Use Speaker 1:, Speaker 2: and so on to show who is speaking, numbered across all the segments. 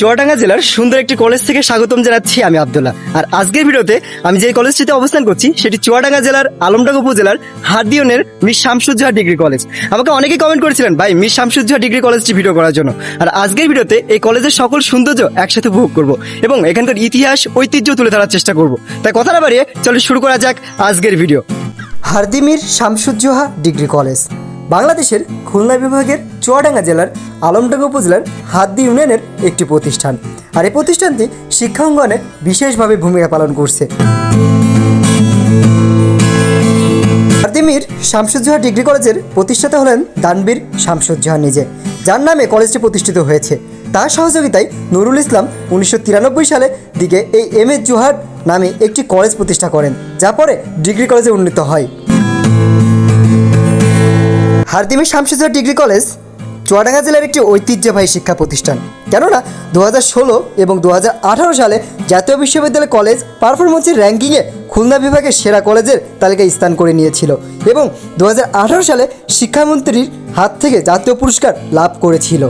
Speaker 1: চুয়াডাঙ্গা জেলার সুন্দর একটি কলেজ থেকে স্বাগতম জানাচ্ছি আমি আব্দুল্লাহ। আর আজকের ভিডিওতে আমি যে কলেজটিতে অবস্থান করছি সেটি চুয়াডাঙ্গা জেলার আলমডাঙ্গা উপজেলার হারদিয়নের মিস শামসুজ্জাহা ডিগ্রি কলেজ আমাকে অনেকেই কমেন্ট করেছিলেন ভাই মিস শামসুজ্জাহা ডিগ্রি কলেজটি ভিডিও করার জন্য। আর আজকের ভিডিওতে এই কলেজের সকল সৌন্দর্য একসাথে উপভোগ করব এবং এখানকার ইতিহাস ঐতিহ্য তুলে ধরার চেষ্টা করব। তাই কথা না বাড়িয়ে চলো শুরু করা যাক আজকের ভিডিও হারদিমির শামসুজ্জোহা ডিগ্রি কলেজ বাংলাদেশের খুলনা বিভাগের চুয়াডাঙ্গা জেলার আলমডাঙ্গা উপজেলার হাদ্দি ইউনিয়নের একটি প্রতিষ্ঠান। আর এই প্রতিষ্ঠানটি শিক্ষা অঙ্গনে বিশেষভাবে ভূমিকা পালন করছে। হারদিমির শামসুজ্জোহা ডিগ্রি কলেজের প্রতিষ্ঠাতা হলেন দানবীর শামসুজ্জোহা নিজে, যার নামে কলেজটি প্রতিষ্ঠিত হয়েছে। তার সহযোগিতায় নুরুল ইসলাম উনিশশো তিরানব্বই সালে দিকে এই এম এ জোহার নামে একটি কলেজ প্রতিষ্ঠা করেন, যা পরে ডিগ্রি কলেজে উন্নীত হয়। হারদিমি শামসুজ্জাহ ডিগ্রি কলেজ, চুয়াডাঙ্গা জেলার একটি ঐতিহ্যবাহী শিক্ষা প্রতিষ্ঠান। কেননা দু হাজার ষোলো এবং দু হাজার আঠারো সালে জাতীয় বিশ্ববিদ্যালয় কলেজ পারফরমেন্সের র্যাঙ্কিংয়ে খুলনা বিভাগের সেরা কলেজের তালিকায় স্থান করে নিয়েছিল এবং দু হাজার আঠারো সালে শিক্ষামন্ত্রীর হাত থেকে জাতীয় পুরস্কার লাভ করেছিল।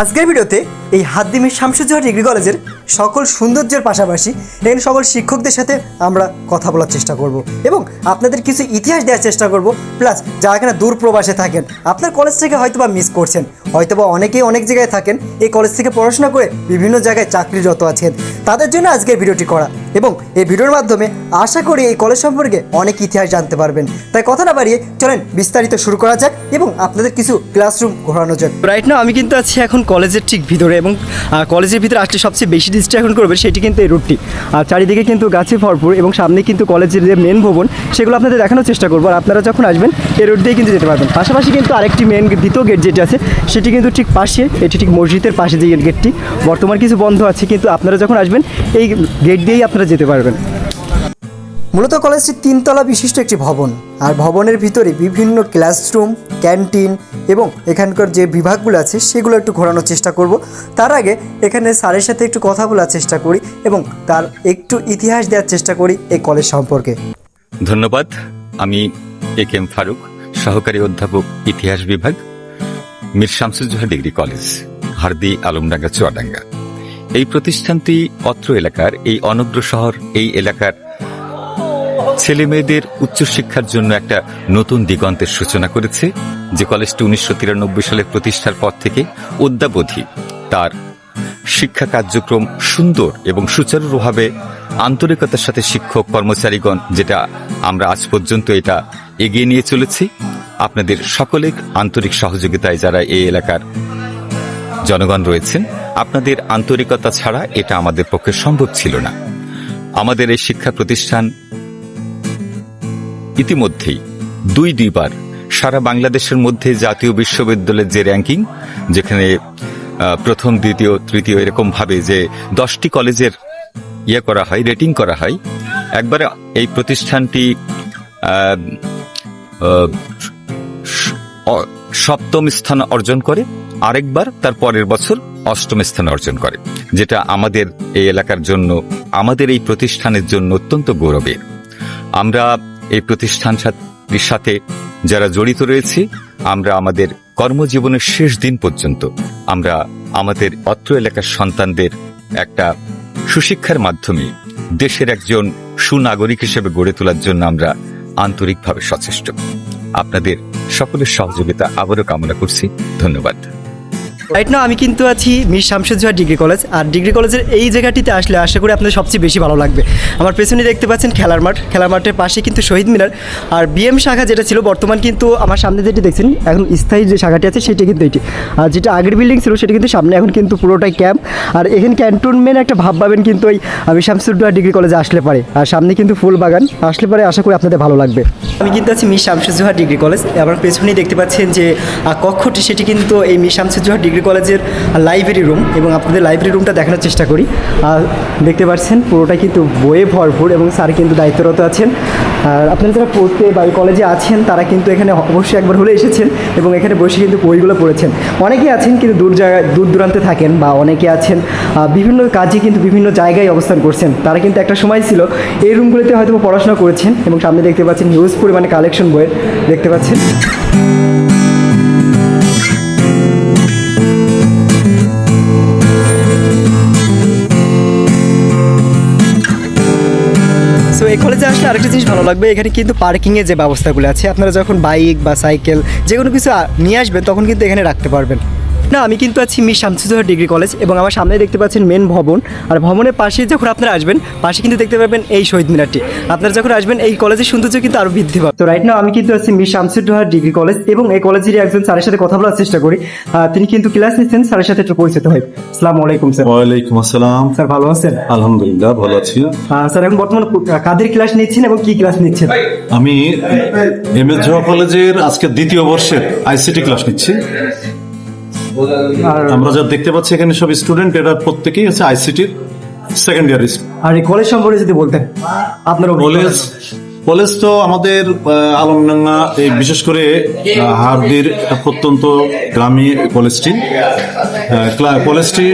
Speaker 1: আজকের ভিডিওতে এই হাদ্দিমি শামসুজ্জাহ ডিগ্রি কলেজের সকল সৌন্দর্যের পাশাপাশি এখানে সকল শিক্ষকদের সাথে আমরা কথা বলার চেষ্টা করব এবং আপনাদের কিছু ইতিহাস দেওয়ার চেষ্টা করব। প্লাস যারা এখানে দূর প্রবাসে থাকেন, আপনার কলেজ থেকে হয়তো বা মিস করছেন হয়তোবা অনেকেই অনেক জায়গায় থাকেন এই কলেজ থেকে পড়াশোনা করে বিভিন্ন জায়গায় চাকরিরত আছেন। তাদের জন্য আজকের ভিডিওটি করা। এবং এই ভিডিওর মাধ্যমে আশা করি এই কলেজ সম্পর্কে অনেক ইতিহাস জানতে পারবেন। তাই কথা না বাড়িয়ে চলেন বিস্তারিত শুরু করা যাক এবং আপনাদের কিছু ক্লাসরুম ঘোরানো যাক। রাইট না আমি কিন্তু আছি এখন কলেজের ঠিক ভিতরে এবং কলেজের ভিতরে আসলে সবচেয়ে বেশি ডিস্ট্রাকশন করবে সেটি কিন্তু এই রুটটি আর চারিদিকে কিন্তু গাছে ভরপুর এবং সামনে কিন্তু কলেজের যে মেন ভবন, সেগুলো আপনাদের দেখানোর চেষ্টা করব। আর আপনারা যখন আসবেন, এই রুট দিয়ে কিন্তু যেতে পারবেন। পাশাপাশি কিন্তু আরেকটি মেন দ্বিতীয় গেট যেটি আছে, সেটি কিন্তু ঠিক পাশে এটি ঠিক মসজিদের পাশে যে গেটটি। বর্তমান কিছু বন্ধ আছে কিন্তু আপনারা যখন আসবেন এই গেট দিয়েই আপনারা যেতে পারবেন। মূলত কলেজটি তিনতলা বিশিষ্ট একটি ভবন আর ভবনের ভিতরে বিভিন্ন ক্লাসরুম ক্যান্টিন এবং এখানকার যে বিভাগগুলো আছে সেগুলো একটু ঘোরানোর চেষ্টা করব। তার আগে এখানে স্যারের সাথে একটু কথা বলার চেষ্টা করি এবং তার একটু ইতিহাস দেওয়ার চেষ্টা করি এই কলেজ সম্পর্কে।
Speaker 2: ধন্যবাদ। আমি এ কে এম ফারুক সহকারী অধ্যাপক ইতিহাস বিভাগ। Mir Shamsuzzoha degree college, Hardi Alamdanga, Chuadanga. এই প্রতিষ্ঠানটি অত্র এলাকার এই অনগ্র শহর, এই এলাকার ছেলে মেয়েদের উচ্চশিক্ষার জন্য একটা নতুন দিগন্তের সূচনা করেছে, যে কলেজটি উনিশশো তিরানব্বই সালে প্রতিষ্ঠার পর থেকে অদ্যাবধি তার শিক্ষা কার্যক্রম সুন্দর এবং সুচারুভাবে আন্তরিকতার সাথে শিক্ষক, কর্মচারীগণ, যেটা আমরা আজ পর্যন্ত এটা এগিয়ে নিয়ে চলেছি। আপনাদের সকলের আন্তরিক সহযোগিতায় যারা এই এলাকার জনগণ রয়েছেন, আপনাদের আন্তরিকতা ছাড়া এটা আমাদের পক্ষে সম্ভব ছিল না। আমাদের এই শিক্ষা প্রতিষ্ঠান ইতিমধ্যেই দুই দুইবার সারা বাংলাদেশের মধ্যে জাতীয় বিশ্ববিদ্যালয়ের যে র্যাঙ্কিং, যেখানে প্রথম, দ্বিতীয়, তৃতীয় এরকম ভাবে যে দশটি কলেজের ইয়ে করা হয়, রেটিং করা হয়, একবারে এই প্রতিষ্ঠানটি সপ্তম স্থান অর্জন করে, আরেকবার তার পরের বছর অষ্টম স্থান অর্জন করে, যেটা আমাদের এই এলাকার জন্য, আমাদের এই প্রতিষ্ঠানের জন্য অত্যন্ত গৌরবের। আমরা এই প্রতিষ্ঠানটির সাথে যারা জড়িত রয়েছি, আমরা আমাদের কর্মজীবনের শেষ দিন পর্যন্ত, আমরা আমাদের অত্র এলাকার সন্তানদের একটা সুশিক্ষার মাধ্যমে দেশের একজন সুনাগরিক হিসেবে গড়ে তোলার জন্য আমরা আন্তরিকভাবে সচেষ্ট। আপনাদের সকলের সহযোগিতা আবারও কামনা করছি। ধন্যবাদ।
Speaker 1: রাইট না আমি কিন্তু আছি মির শামসুজ্জোহা ডিগ্রি কলেজ, আর ডিগ্রি কলেজের এই জায়গাটিতে আসলে আশা করি আপনাদের সবচেয়ে বেশি ভালো লাগবে। আমার পেছনে দেখতে পাচ্ছেন খেলার মাঠ, খেলার মাঠের পাশে কিন্তু শহীদ মিনার। আর বিএম শাখা যেটা ছিল, বর্তমান কিন্তু আমার সামনে যেটি দেখছেন, এখন স্থায়ী যে শাখাটি আছে সেটি কিন্তু এটি। আর যেটা আগের বিল্ডিং ছিল, সেটা কিন্তু সামনে, এখন কিন্তু পুরোটাই ক্যাম্প আর এখানে ক্যান্টনমেন্ট একটা ভাব পাবেন কিন্তু ওই, আমি শামসুজ্জোহা ডিগ্রি কলেজে আসলে পারে। আর সামনে কিন্তু ফুল বাগান, আসলে পরে, আশা করি আপনাদের ভালো লাগবে। আমি কিন্তু আছি মির শামসুজ্জোহা ডিগ্রি কলেজ আমার পেছনেই দেখতে পাচ্ছেন যে কক্ষটি, সেটি কিন্তু এই মির শামসুজ্জোহা ডিগ্রি কলেজের লাইব্রেরি রুম এবং আপনাদের লাইব্রেরি রুমটা দেখানোর চেষ্টা করি। দেখতে পাচ্ছেন, পুরোটাই কিন্তু বইয়ে ভরপুর এবং স্যার কিন্তু দায়িত্বরত আছেন। আর আপনারা যারা পড়তে বা কলেজে আছেন, তারা কিন্তু এখানে অবশ্যই একবার হলে এসেছেন এবং এখানে বসে কিন্তু বইগুলো পড়েছেন। অনেকে আছেন কিন্তু দূর জায়গায় দূর দূরান্তে থাকেন বা অনেকে আছেন বিভিন্ন কাজে কিন্তু বিভিন্ন জায়গায় অবস্থান করছেন। তারা কিন্তু একটা সময় ছিল, এই রুমগুলোতে হয়তো পড়াশোনা করেছেন এবং সামনে দেখতে পাচ্ছেন হিউজ পরিমাণে কালেকশন বইয়ের, দেখতে পাচ্ছেন। আসলে আরেকটা জিনিস ভালো লাগবে, এখানে কিন্তু পার্কিংয়ের যে ব্যবস্থাগুলো আছে, আপনারা যখন বাইক বা সাইকেল যে কোনো কিছু নিয়ে আসবেন, তখন কিন্তু এখানে রাখতে পারবেন। না আমি কিন্তু আছি মিস শামসুজোহর ডিগ্রি কলেজ এবং আমার সামনে দেখতে পাচ্ছেন মেন ভবন। আর ভবনের পাশে যখন আপনারা আসবেন পাশে কিন্তু দেখতে পাবেন এই শহীদ মিনারটি। আপনারা যখন আসবেন এই কলেজের সৌন্দর্য কিন্তু আরও বৃদ্ধি পাবে। তো রাইট না আমি কিন্তু আছি মিস শামসুজোহর ডিগ্রি কলেজ এবং এই কলেজেরই একজন স্যারের সাথে কথা বলার চেষ্টা করি। তিনি কিন্তু ক্লাস নিচ্ছেন স্যারের সাথে একটু পরিচিত হয় আসসালামু আলাইকুম স্যার।
Speaker 3: ওয়ালাইকুম আসসালাম।
Speaker 1: স্যার ভালো আছেন?
Speaker 3: আলহামদুলিল্লাহ ভালো আছি।
Speaker 1: স্যার এখন বর্তমানে কাদের ক্লাস নিচ্ছেন এবং কি ক্লাস নিচ্ছেন?
Speaker 3: আমি এম এস কলেজের আজকে দ্বিতীয় বর্ষের আইসিটি ক্লাস নিচ্ছি। আমরা যা দেখতে পাচ্ছি এখানে সব স্টুডেন্ট এরা প্রত্যেকেই হচ্ছে আইসিটির সেকেন্ড ইয়ার
Speaker 1: আর এই কলেজ সম্পর্কে যদি বলতেন আপনার
Speaker 3: কলেজ কলেজ তো আমাদের আলমডাঙ্গা এই বিশেষ করে হারদির প্রত্যন্ত গ্রামী কলেজটি কলেজটি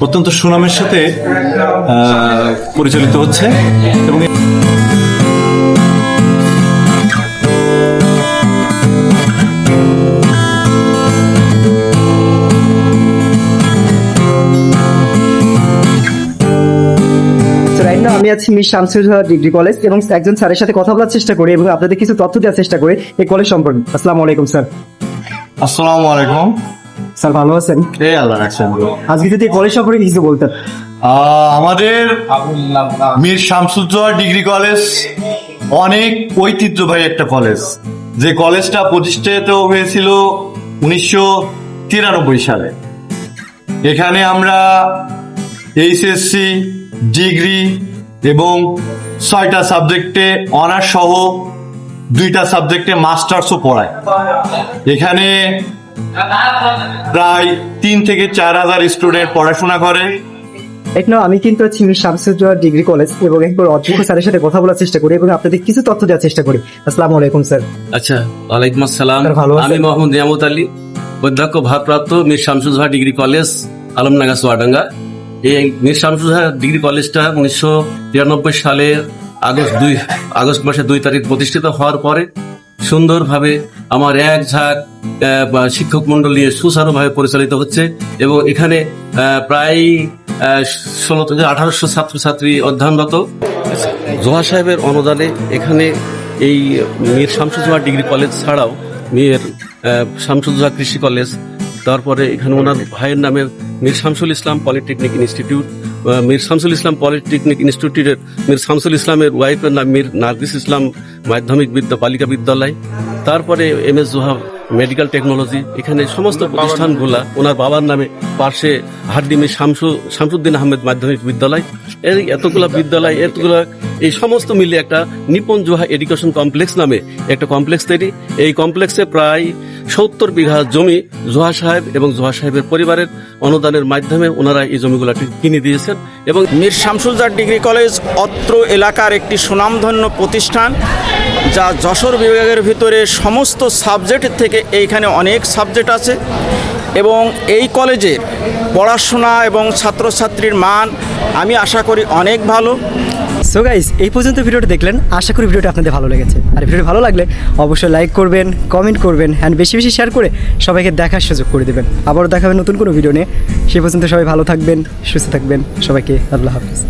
Speaker 3: অত্যন্ত সুনামের সাথে পরিচালিত হচ্ছে এবং
Speaker 1: আমি আছি মিস শামসুজা ডিগ্রি কলেজ এবং একজন স্যারের সাথে কথা বলার চেষ্টা করি এবং আপনাদের কিছু তথ্য দেওয়ার চেষ্টা করি এই কলেজ সম্পর্কে। আসসালামু আলাইকুম স্যার।
Speaker 3: আসসালামু আলাইকুম।
Speaker 1: স্যার ভালো আছেন?
Speaker 3: এই আল্লাহ রাখছেন।
Speaker 1: আজকে যদি এই কলেজ সম্পর্কে কিছু বলতেন।
Speaker 4: আমাদের মীর শামসুজ্জোহা ডিগ্রি কলেজ অনেক ঐতিহ্যবাহী একটা কলেজ। যে কলেজটা প্রতিষ্ঠিত হয়েছিল উনিশশো তিরানব্বই সালে। এখানে আমরা এইচএসসি ডিগ্রি এবং ছয়টা সাবজেক্টে অনার্স সহ দুইটা সাবজেক্টে মাস্টার্সও পড়ায়। এখানে প্রায় তিন থেকে চার হাজার স্টুডেন্ট পড়াশোনা করে।
Speaker 1: এক না আমি কিন্তু আছি মিস ডিগ্রি কলেজ এবং একবার অধ্যক্ষ স্যারের সাথে কথা বলার চেষ্টা করি এবং আপনাদের কিছু তথ্য দেওয়ার চেষ্টা করি। আসসালামু আলাইকুম স্যার।
Speaker 5: আচ্ছা ওয়ালাইকুম আসসালাম? আমি মোহাম্মদ নিয়ামত আলী অধ্যক্ষ ভারপ্রাপ্ত মীর শামসুজহা ডিগ্রি কলেজ আলমনাগা সোয়াডাঙ্গা এই মীর শামসুজহা ডিগ্রি কলেজটা উনিশশো তিরানব্বই সালের আগস্ট দুই, আগস্ট মাসের দুই তারিখ প্রতিষ্ঠিত হওয়ার পরে সুন্দরভাবে আমার এক ঝাঁক শিক্ষক মন্ডল নিয়ে সুচারুভাবে পরিচালিত হচ্ছে এবং এখানে প্রায় ষোলো থেকে আঠারোশো ছাত্রছাত্রী অধ্যয়নরত। জোহা সাহেবের অনুদানে এখানে এই মীর শামসুজোহা ডিগ্রি কলেজ ছাড়াও মীর শামসুজোহা কৃষি কলেজ তারপরে এখানে ওনার ভাইয়ের নামে Mir Shamsul Islam polytechnic institute Mir Shamsul Islam polytechnic ইনস্টিটিউটের, মীর শামসুল ইসলামের ওয়াইফের নাম মীর নার্গিস ইসলাম মাধ্যমিক বিদ্যা বালিকা বিদ্যালয়। তারপরে M S Zoha medical technology, এখানে সমস্ত প্রতিষ্ঠানগুলা ওনার বাবার নামে পাশে হাড্ডিমে শামসু, শামসুদ্দিন আহমেদ মাধ্যমিক বিদ্যালয়। এই এতগুলা বিদ্যালয়, এতগুলা, এই সমস্ত মিলে একটা নিপন জোহা এডুকেশন কমপ্লেক্স নামে একটা কমপ্লেক্স তৈরি। এই কমপ্লেক্সে প্রায় সত্তর বিঘা জমি জোহা সাহেব এবং জোহা সাহেবের পরিবারের অনুদানের মাধ্যমে ওনারা এই জমিগুলা কিনে দিয়েছেন এবং
Speaker 6: মীর শামসুলজার ডিগ্রি কলেজ অত্র এলাকার একটি সুনামধন্য প্রতিষ্ঠান, যা যশোর বিভাগের ভিতরে সমস্ত সাবজেক্ট থেকে এইখানে অনেক সাবজেক্ট আছে। এবং এই কলেজের পড়াশোনা এবং ছাত্রছাত্রীর মান আমি আশা করি অনেক ভালো।
Speaker 1: সো গাইস এই পর্যন্ত ভিডিওটা দেখলেন, আশা করি ভিডিওটা আপনাদের ভালো লেগেছে। আর ভিডিও ভালো লাগলে অবশ্যই লাইক করবেন কমেন্ট করবেন অ্যান্ড বেশি বেশি শেয়ার করে সবাইকে দেখার সুযোগ করে দেবেন। আবারও দেখাবেন নতুন কোনো ভিডিও নিয়ে। সে পর্যন্ত সবাই ভালো থাকবেন, সুস্থ থাকবেন। সবাইকে আল্লাহ হাফিজ।